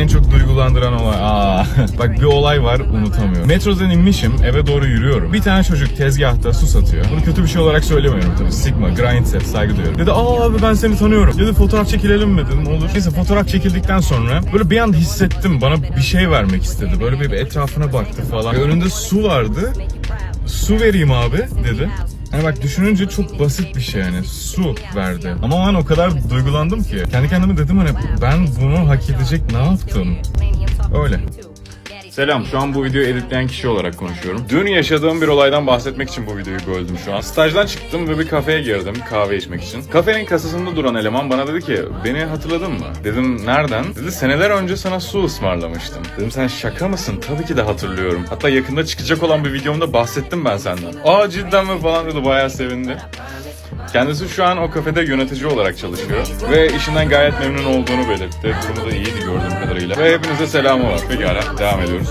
En çok duygulandıran olay. Aa, bak bir olay var unutamıyorum. Metrodan inmişim eve doğru yürüyorum. Bir tane çocuk tezgahta su satıyor. Bunu kötü bir şey olarak söylemiyorum tabii. Sigma, grind set, saygı duyuyorum. Dedi aa abi ben seni tanıyorum. Dedi fotoğraf çekilelim mi dedim olur. Neyse fotoğraf çekildikten sonra böyle bir an hissettim bana bir şey vermek istedi. Böyle bir etrafına baktı falan. Önünde su vardı. Su vereyim abi dedi. Hani bak düşününce çok basit bir şey yani su verdi. Ama an o kadar duygulandım ki. Kendi kendime dedim hani ben bunu hak edecek ne yaptım? Öyle. Selam, şu an bu videoyu editleyen kişi olarak konuşuyorum. Dün yaşadığım bir olaydan bahsetmek için bu videoyu böldüm şu an. Stajdan çıktım ve bir kafeye girdim kahve içmek için. Kafenin kasasında duran eleman bana dedi ki, beni hatırladın mı? Dedim nereden? Dedi seneler önce sana su ısmarlamıştım. Dedim sen şaka mısın? Tabii ki de hatırlıyorum. Hatta yakında çıkacak olan bir videomda bahsettim ben senden. Aa cidden mi falan dedi bayağı sevindi. Kendisi şu an o kafede yönetici olarak çalışıyor ve işinden gayet memnun olduğunu belirtti. Durumu da iyiydi gördüğüm kadarıyla. Ve hepinize selamı var. Pekala devam ediyoruz.